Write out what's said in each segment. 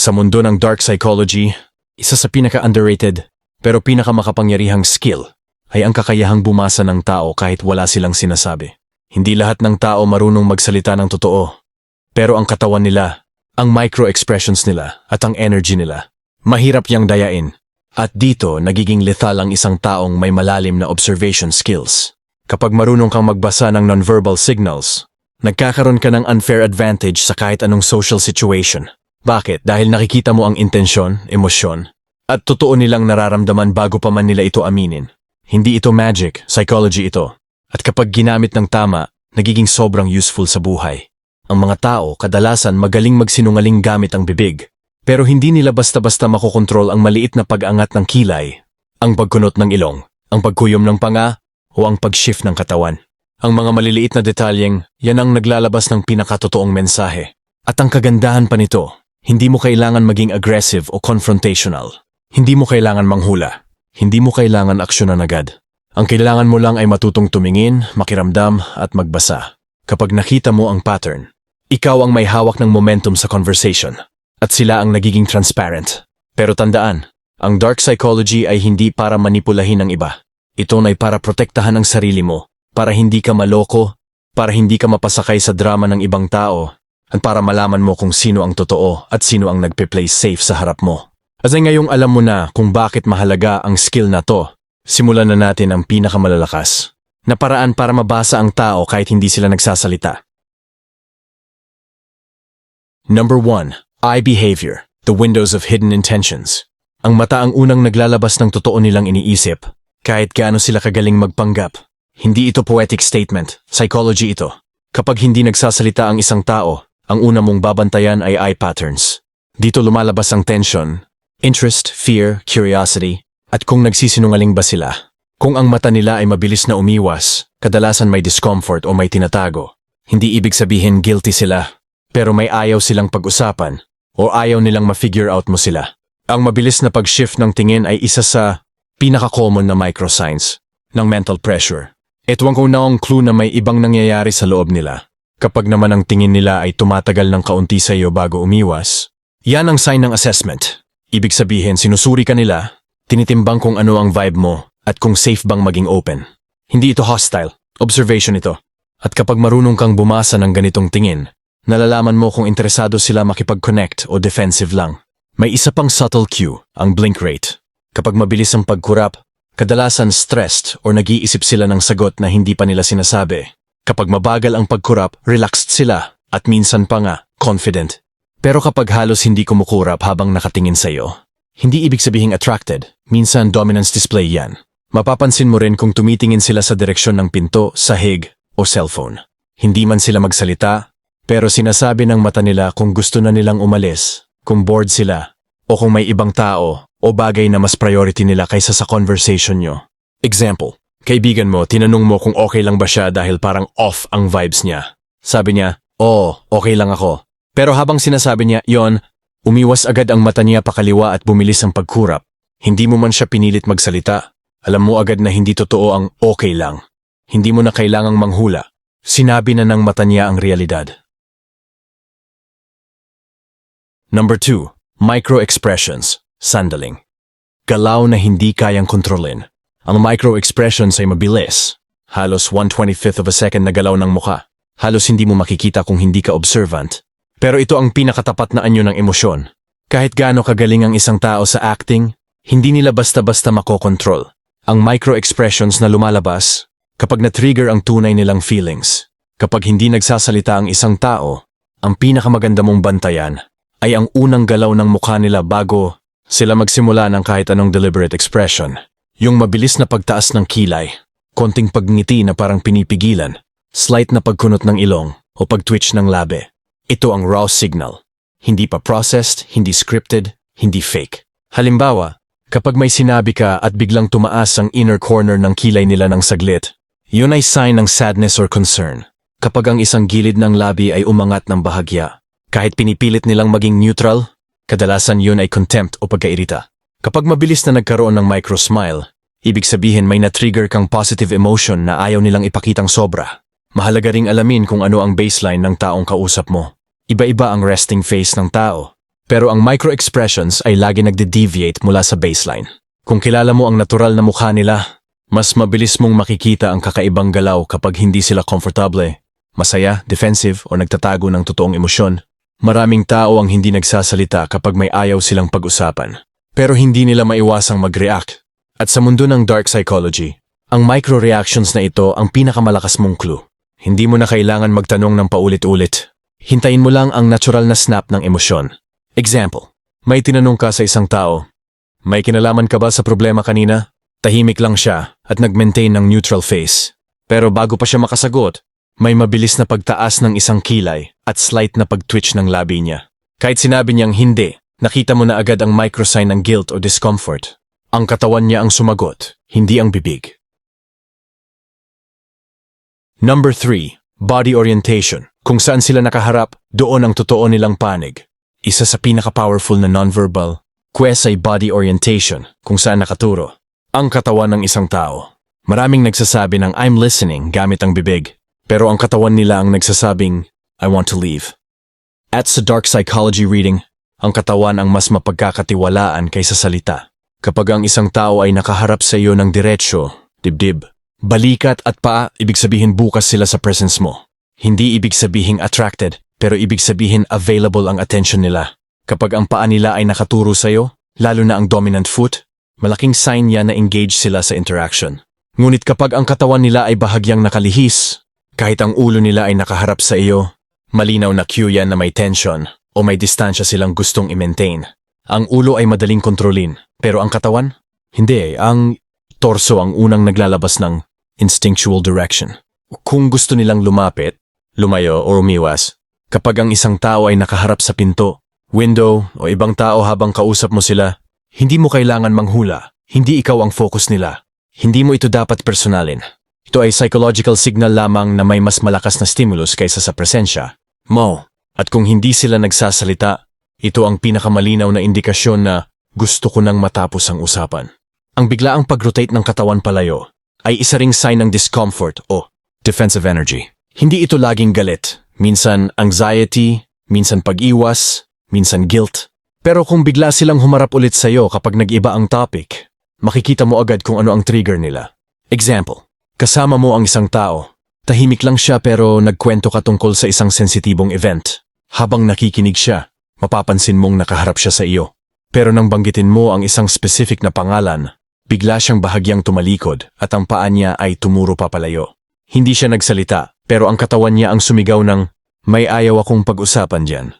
Sa mundo ng dark psychology, isa sa pinaka-underrated pero pinaka-makapangyarihang skill ay ang kakayahang bumasa ng tao kahit wala silang sinasabi. Hindi lahat ng tao marunong magsalita ng totoo. Pero ang katawan nila, ang micro-expressions nila at ang energy nila, mahirap yang dayain. At dito, nagiging lethal ang isang taong may malalim na observation skills. Kapag marunong kang magbasa ng nonverbal signals, nagkakaroon ka ng unfair advantage sa kahit anong social situation. Bakit? Dahil nakikita mo ang intensyon, emosyon, at totoo nilang nararamdaman bago pa man nila ito aminin. Hindi ito magic, psychology ito. At kapag ginamit ng tama, nagiging sobrang useful sa buhay. Ang mga tao kadalasan magaling magsinungaling gamit ang bibig. Pero hindi nila basta-basta makokontrol ang maliit na pag-angat ng kilay, ang pagkunot ng ilong, ang pagkuyom ng panga, o ang pag-shift ng katawan. Ang mga maliliit na detalyeng, yan ang naglalabas ng pinakatotoong mensahe. At ang kagandahan pa nito, hindi mo kailangan maging aggressive o confrontational. Hindi mo kailangan manghula. Hindi mo kailangan aksyonan agad. Ang kailangan mo lang ay matutong tumingin, makiramdam at magbasa. Kapag nakita mo ang pattern, ikaw ang may hawak ng momentum sa conversation at sila ang nagiging transparent. Pero tandaan, ang dark psychology ay hindi para manipulahin ang iba. Ito ay para protektahan ang sarili mo, para hindi ka maloko, para hindi ka mapasakay sa drama ng ibang tao, at para malaman mo kung sino ang totoo at sino ang nagpe-play safe sa harap mo. At ay ngayong alam mo na kung bakit mahalaga ang skill na to, simulan na natin ang pinakamalalakas na paraan para mabasa ang tao kahit hindi sila nagsasalita. Number 1. Eye behavior, the windows of hidden intentions. Ang mata ang unang naglalabas ng totoo nilang iniisip, kahit gaano sila kagaling magpanggap. Hindi ito poetic statement, psychology ito. Kapag hindi nagsasalita ang isang tao, ang una mong babantayan ay eye patterns. Dito lumalabas ang tension, interest, fear, curiosity, at kung nagsisinungaling ba sila. Kung ang mata nila ay mabilis na umiwas, kadalasan may discomfort o may tinatago. Hindi ibig sabihin guilty sila, pero may ayaw silang pag-usapan o ayaw nilang ma-figure out mo sila. Ang mabilis na pag-shift ng tingin ay isa sa pinaka-common na microsigns ng mental pressure. Ito ang kaunawang clue na may ibang nangyayari sa loob nila. Kapag naman ang tingin nila ay tumatagal ng kaunti sa iyo bago umiwas, yan ang sign ng assessment. Ibig sabihin, sinusuri ka nila, tinitimbang kung ano ang vibe mo at kung safe bang maging open. Hindi ito hostile, observation ito. At kapag marunong kang bumasa ng ganitong tingin, nalalaman mo kung interesado sila makipag-connect o defensive lang. May isa pang subtle cue, ang blink rate. Kapag mabilis ang pagkurap, kadalasan stressed or nag-iisip sila ng sagot na hindi pa nila sinasabi. Kapag mabagal ang pagkurap, relaxed sila at minsan pa nga, confident. Pero kapag halos hindi kumukurap habang nakatingin sa iyo, hindi ibig sabihing attracted, minsan dominance display yan. Mapapansin mo rin kung tumitingin sila sa direksyon ng pinto, sahig o cellphone. Hindi man sila magsalita, pero sinasabi ng mata nila kung gusto na nilang umalis, kung bored sila, o kung may ibang tao o bagay na mas priority nila kaysa sa conversation nyo. Example, kaibigan mo, tinanong mo kung okay lang ba siya dahil parang off ang vibes niya. Sabi niya, oo, okay lang ako. Pero habang sinasabi niya yon, umiwas agad ang mata niya pakaliwa at bumilis ang pagkurap. Hindi mo man siya pinilit magsalita. Alam mo agad na hindi totoo ang okay lang. Hindi mo na kailangang manghula. Sinabi na ng mata niya ang realidad. Number 2. Micro-expressions. Sandaling. Galaw na hindi kayang kontrolin. Ang micro-expressions ay mabilis. Halos 125th of a second na galaw ng muka. Halos hindi mo makikita kung hindi ka observant. Pero ito ang pinakatapat na anyo ng emosyon. Kahit gaano kagaling ang isang tao sa acting, hindi nila basta-basta makokontrol. Ang micro-expressions na lumalabas kapag na-trigger ang tunay nilang feelings. Kapag hindi nagsasalita ang isang tao, ang pinakamaganda mong bantayan ay ang unang galaw ng mukha nila bago sila magsimula ng kahit anong deliberate expression. Yung mabilis na pagtaas ng kilay, konting pagngiti na parang pinipigilan, slight na pagkunot ng ilong o pag-twitch ng labi. Ito ang raw signal. Hindi pa processed, hindi scripted, hindi fake. Halimbawa, kapag may sinabi ka at biglang tumaas ang inner corner ng kilay nila ng saglit, yun ay sign ng sadness or concern. Kapag ang isang gilid ng labi ay umangat ng bahagya, kahit pinipilit nilang maging neutral, kadalasan yun ay contempt o pagkairita. Kapag mabilis na nagkaroon ng micro-smile, ibig sabihin may na-trigger kang positive emotion na ayaw nilang ipakitang sobra. Mahalaga ring alamin kung ano ang baseline ng taong kausap mo. Iba-iba ang resting face ng tao. Pero ang micro-expressions ay lagi nagde-deviate mula sa baseline. Kung kilala mo ang natural na mukha nila, mas mabilis mong makikita ang kakaibang galaw kapag hindi sila komportable, masaya, defensive o nagtatago ng totoong emosyon. Maraming tao ang hindi nagsasalita kapag may ayaw silang pag-usapan. Pero hindi nila maiwasang mag-react. At sa mundo ng dark psychology, ang micro-reactions na ito ang pinakamalakas mong clue. Hindi mo na kailangan magtanong ng paulit-ulit. Hintayin mo lang ang natural na snap ng emosyon. Example, may tinanong ka sa isang tao, may kinalaman ka ba sa problema kanina? Tahimik lang siya at nag-maintain ng neutral face. Pero bago pa siya makasagot, may mabilis na pagtaas ng isang kilay at slight na pag-twitch ng labi niya. Kahit sinabi niyang hindi, nakita mo na agad ang microsign ng guilt o discomfort. Ang katawan niya ang sumagot, hindi ang bibig. Number 3. Body orientation. Kung saan sila nakaharap, doon ang totoo nilang panig. Isa sa pinaka-powerful na nonverbal, quest ay body orientation, kung saan nakaturo. Ang katawan ng isang tao. Maraming nagsasabi ng I'm listening gamit ang bibig, pero ang katawan nila ang nagsasabing I want to leave. At sa dark psychology reading, ang katawan ang mas mapagkakatiwalaan kaysa salita. Kapag ang isang tao ay nakaharap sa iyo ng diretsyo, dibdib, balikat at paa, ibig sabihin bukas sila sa presence mo. Hindi ibig sabihin attracted, pero ibig sabihin available ang attention nila. Kapag ang paa nila ay nakaturo sa iyo, lalo na ang dominant foot, malaking sign yan na engage sila sa interaction. Ngunit kapag ang katawan nila ay bahagyang nakalihis, kahit ang ulo nila ay nakaharap sa iyo, malinaw na cue yan na may tension o may distansya silang gustong i-maintain. Ang ulo ay madaling kontrolin, pero ang katawan? Hindi, ang torso ang unang naglalabas ng instinctual direction. Kung gusto nilang lumapit, lumayo o umiwas, kapag ang isang tao ay nakaharap sa pinto, window o ibang tao habang kausap mo sila, hindi mo kailangan manghula, hindi ikaw ang focus nila. Hindi mo ito dapat personalin. Ito ay psychological signal lamang na may mas malakas na stimulus kaysa sa presensya. Mo. At kung hindi sila nagsasalita, ito ang pinakamalinaw na indikasyon na gusto ko nang matapos ang usapan. Ang biglaang pag-rotate ng katawan palayo ay isa ring sign ng discomfort o defensive energy. Hindi ito laging galit. Minsan anxiety, minsan pag-iwas, minsan guilt. Pero kung bigla silang humarap ulit sa'yo kapag nag-iba ang topic, makikita mo agad kung ano ang trigger nila. Example, kasama mo ang isang tao. Tahimik lang siya pero nagkwento ka tungkol sa isang sensitibong event. Habang nakikinig siya, mapapansin mong nakaharap siya sa iyo. Pero nang banggitin mo ang isang specific na pangalan, bigla siyang bahagyang tumalikod at ang paa niya ay tumuro papalayo. Hindi siya nagsalita, pero ang katawan niya ang sumigaw ng, may ayaw akong pag-usapan dyan.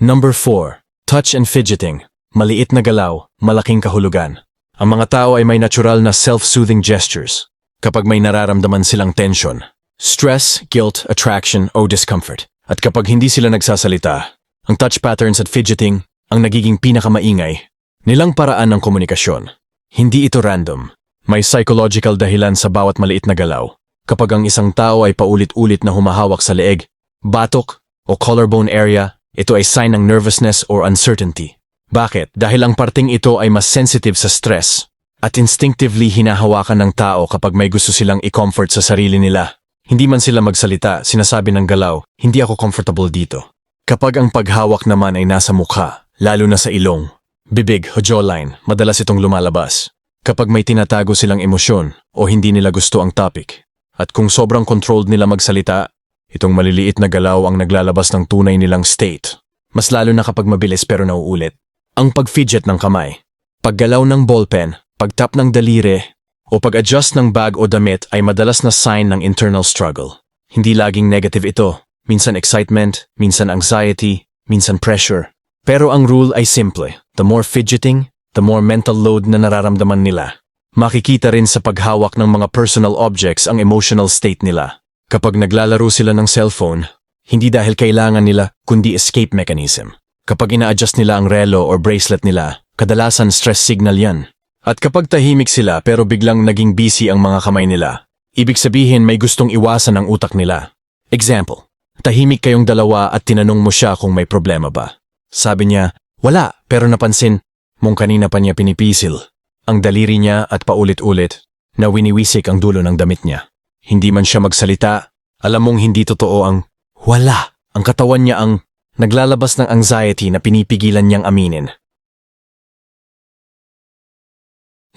Number 4. Touch and fidgeting. Maliit na galaw, malaking kahulugan. Ang mga tao ay may natural na self-soothing gestures kapag may nararamdaman silang tension, stress, guilt, attraction, o discomfort. At kapag hindi sila nagsasalita, ang touch patterns at fidgeting ang nagiging pinakamaingay. Nilang paraan ng komunikasyon. Hindi ito random. May psychological dahilan sa bawat maliit na galaw. Kapag ang isang tao ay paulit-ulit na humahawak sa leeg, batok, o collarbone area, ito ay sign ng nervousness or uncertainty. Bakit? Dahil ang parting ito ay mas sensitive sa stress at instinctively hinahawakan ng tao kapag may gusto silang i-comfort sa sarili nila. Hindi man sila magsalita, sinasabi ng galaw, hindi ako comfortable dito. Kapag ang paghawak naman ay nasa mukha, lalo na sa ilong, bibig o jawline, madalas itong lumalabas. Kapag may tinatago silang emosyon o hindi nila gusto ang topic. At kung sobrang controlled nila magsalita, itong maliliit na galaw ang naglalabas ng tunay nilang state. Mas lalo na kapag mabilis pero nauulit. Ang pag-fidget ng kamay, paggalaw ng ballpen, pagtap ng daliri, o pag-adjust ng bag o damit ay madalas na sign ng internal struggle. Hindi laging negative ito. Minsan excitement, minsan anxiety, minsan pressure. Pero ang rule ay simple. The more fidgeting, the more mental load na nararamdaman nila. Makikita rin sa paghawak ng mga personal objects ang emotional state nila. Kapag naglalaro sila ng cellphone, hindi dahil kailangan nila, kundi escape mechanism. Kapag ina-adjust nila ang relo or bracelet nila, kadalasan stress signal yan. At kapag tahimik sila pero biglang naging busy ang mga kamay nila, ibig sabihin may gustong iwasan ang utak nila. Example, tahimik kayong dalawa at tinanong mo siya kung may problema ba. Sabi niya, wala, pero napansin, mong kanina pa niya pinipisil. Ang daliri niya at paulit-ulit na winiwisik ang dulo ng damit niya. Hindi man siya magsalita, alam mong hindi totoo ang wala. Ang katawan niya ang naglalabas ng anxiety na pinipigilan niyang aminin.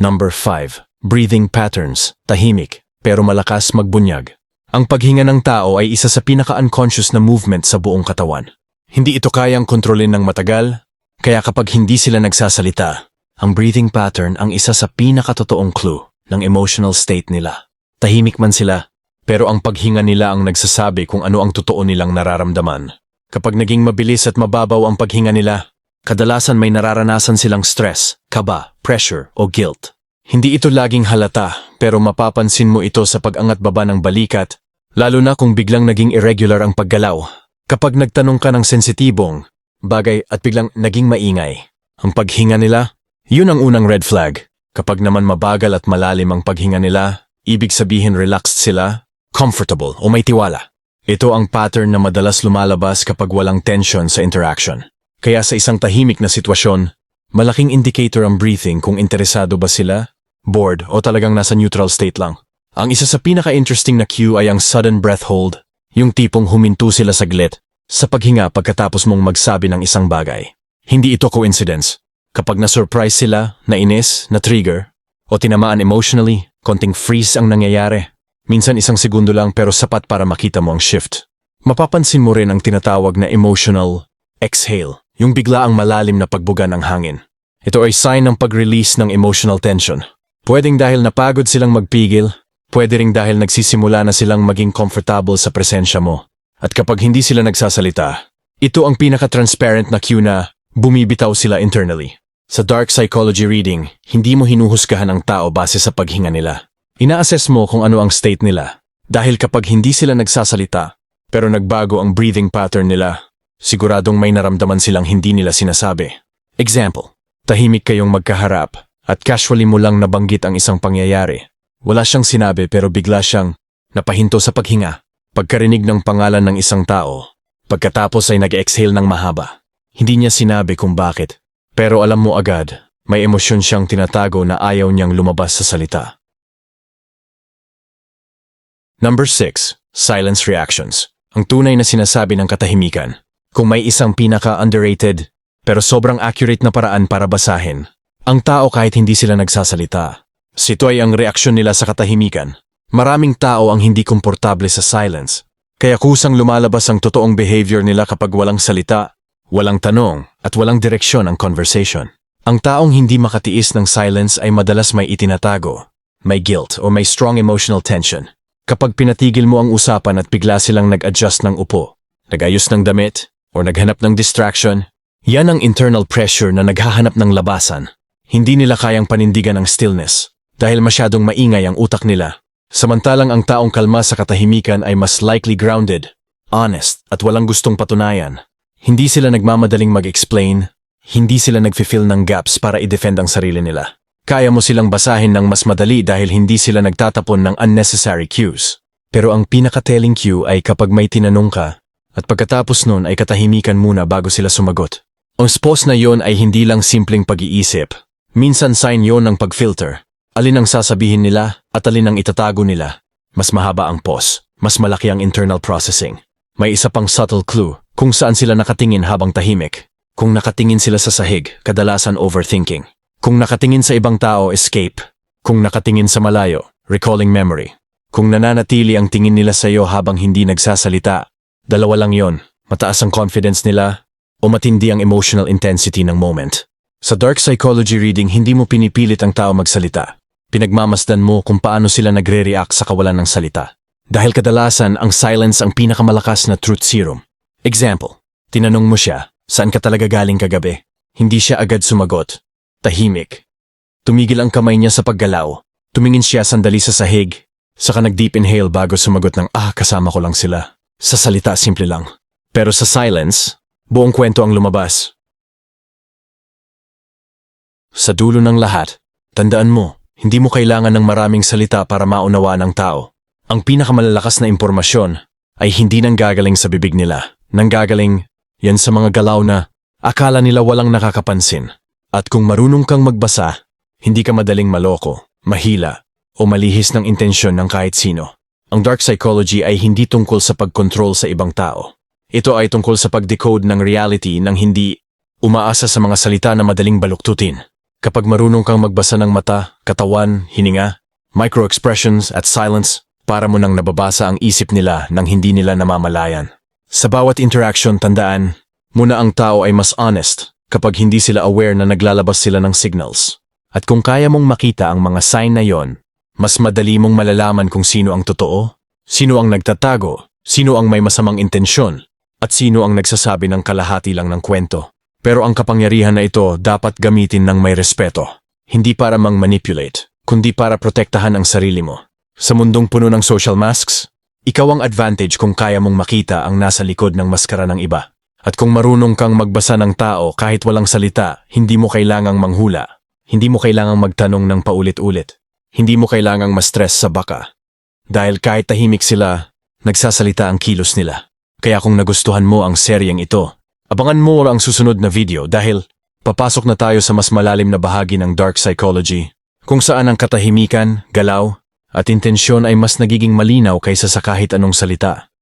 Number 5. Breathing patterns. Tahimik, pero malakas magbunyag. Ang paghinga ng tao ay isa sa pinaka-unconscious na movement sa buong katawan. Hindi ito kayang kontrolin ng matagal, kaya kapag hindi sila nagsasalita, ang breathing pattern ang isa sa pinakatotoong clue ng emotional state nila. Tahimik man sila, pero ang paghinga nila ang nagsasabi kung ano ang totoo nilang nararamdaman. Kapag naging mabilis at mababaw ang paghinga nila, kadalasan may nararanasan silang stress, kaba, pressure o guilt. Hindi ito laging halata, pero mapapansin mo ito sa pag-angat baba ng balikat, lalo na kung biglang naging irregular ang paggalaw. Kapag nagtanong ka ng sensitibong bagay at biglang naging maingay, ang paghinga nila, yun ang unang red flag. Kapag naman mabagal at malalim ang paghinga nila, ibig sabihin relaxed sila, comfortable o may tiwala. Ito ang pattern na madalas lumalabas kapag walang tension sa interaction. Kaya sa isang tahimik na sitwasyon, malaking indicator ang breathing kung interesado ba sila, bored o talagang nasa neutral state lang. Ang isa sa pinaka-interesting na cue ay ang sudden breath hold, yung tipong huminto sila saglit sa paghinga pagkatapos mong magsabi ng isang bagay. Hindi ito coincidence. Kapag na-surprise sila, nainis, na-trigger, o tinamaan emotionally, konting freeze ang nangyayari. Minsan isang segundo lang pero sapat para makita mo ang shift. Mapapansin mo rin ang tinatawag na emotional exhale, yung bigla ang malalim na pagbuga ng hangin. Ito ay sign ng pag-release ng emotional tension. Pwedeng dahil napagod silang magpigil, pwede ring dahil nagsisimula na silang maging comfortable sa presensya mo. At kapag hindi sila nagsasalita, ito ang pinaka-transparent na cue na bumibitaw sila internally. Sa dark psychology reading, hindi mo hinuhusgahan ang tao base sa paghinga nila. Ina-assess mo kung ano ang state nila. Dahil kapag hindi sila nagsasalita, pero nagbago ang breathing pattern nila, siguradong may naramdaman silang hindi nila sinasabi. Example, tahimik kayong magkaharap at casually mo lang nabanggit ang isang pangyayari. Wala siyang sinabi pero bigla siyang napahinto sa paghinga. Pagkarinig ng pangalan ng isang tao, pagkatapos ay nag-exhale ng mahaba. Hindi niya sinabi kung bakit, pero alam mo agad, may emosyon siyang tinatago na ayaw niyang lumabas sa salita. Number 6. Silence reactions. Ang tunay na sinasabi ng katahimikan. Kung may isang pinaka-underrated pero sobrang accurate na paraan para basahin, ang tao kahit hindi sila nagsasalita. Sito ay ang reaksyon nila sa katahimikan. Maraming tao ang hindi komportable sa silence. Kaya kusang lumalabas ang totoong behavior nila kapag walang salita, walang tanong, at walang direksyon ang conversation. Ang taong hindi makatiis ng silence ay madalas may itinatago, may guilt o may strong emotional tension. Kapag pinatigil mo ang usapan at bigla silang nag-adjust ng upo, nagayos ng damit, o naghanap ng distraction, yan ang internal pressure na naghahanap ng labasan. Hindi nila kayang panindigan ang stillness dahil masyadong maingay ang utak nila. Samantalang ang taong kalma sa katahimikan ay mas likely grounded, honest, at walang gustong patunayan. Hindi sila nagmamadaling mag-explain, hindi sila nagfi-fill ng gaps para i-defend ang sarili nila. Kaya mo silang basahin ng mas madali dahil hindi sila nagtatapon ng unnecessary cues. Pero ang pinaka-telling cue ay kapag may tinanong ka, at pagkatapos nun ay katahimikan muna bago sila sumagot. Ang pause na yon ay hindi lang simpleng pag-iisip. Minsan sign yon ng pag-filter. Alin ang sasabihin nila at alin ang itatago nila. Mas mahaba ang pause, mas malaki ang internal processing. May isa pang subtle clue kung saan sila nakatingin habang tahimik. Kung nakatingin sila sa sahig, kadalasan overthinking. Kung nakatingin sa ibang tao, escape. Kung nakatingin sa malayo, recalling memory. Kung nananatili ang tingin nila sa iyo habang hindi nagsasalita, dalawa lang yon. Mataas ang confidence nila o matindi ang emotional intensity ng moment. Sa dark psychology reading, hindi mo pinipilit ang tao magsalita. Pinagmamasdan mo kung paano sila nagre-react sa kawalan ng salita. Dahil kadalasan, ang silence ang pinakamalakas na truth serum. Example, tinanong mo siya, saan ka talaga galing kagabi? Hindi siya agad sumagot. Tahimik. Tumigil ang kamay niya sa paggalaw. Tumingin siya sandali sa sahig. Saka nag-deep inhale bago sumagot ng ah, kasama ko lang sila. Sa salita, simple lang. Pero sa silence, buong kwento ang lumabas. Sa dulo ng lahat, tandaan mo, hindi mo kailangan ng maraming salita para maunawaan ng tao. Ang pinakamalalakas na impormasyon ay hindi nang gagaling sa bibig nila. Nang gagaling, yan sa mga galaw na akala nila walang nakakapansin. At kung marunong kang magbasa, hindi ka madaling maloko, mahila, o malihis ng intensyon ng kahit sino. Ang dark psychology ay hindi tungkol sa pagkontrol sa ibang tao. Ito ay tungkol sa pag-decode ng reality nang hindi umaasa sa mga salita na madaling baluktutin. Kapag marunong kang magbasa ng mata, katawan, hininga, micro-expressions at silence, para mo nang nababasa ang isip nila nang hindi nila namamalayan. Sa bawat interaction, tandaan, muna ang tao ay mas honest kapag hindi sila aware na naglalabas sila ng signals. At kung kaya mong makita ang mga sign na yon, mas madali mong malalaman kung sino ang totoo, sino ang nagtatago, sino ang may masamang intensyon, at sino ang nagsasabi ng kalahati lang ng kwento. Pero ang kapangyarihan na ito dapat gamitin ng may respeto. Hindi para mang-manipulate, kundi para protektahan ang sarili mo. Sa mundong puno ng social masks, ikaw ang advantage kung kaya mong makita ang nasa likod ng maskara ng iba. At kung marunong kang magbasa ng tao kahit walang salita, hindi mo kailangang manghula. Hindi mo kailangang magtanong ng paulit-ulit. Hindi mo kailangang ma-stress sa baka. Dahil kahit tahimik sila, nagsasalita ang kilos nila. Kaya kung nagustuhan mo ang seryeng ito, abangan mo ang susunod na video dahil papasok na tayo sa mas malalim na bahagi ng dark psychology, kung saan ang katahimikan, galaw, at intensyon ay mas nagiging malinaw kaysa sa kahit anong salita.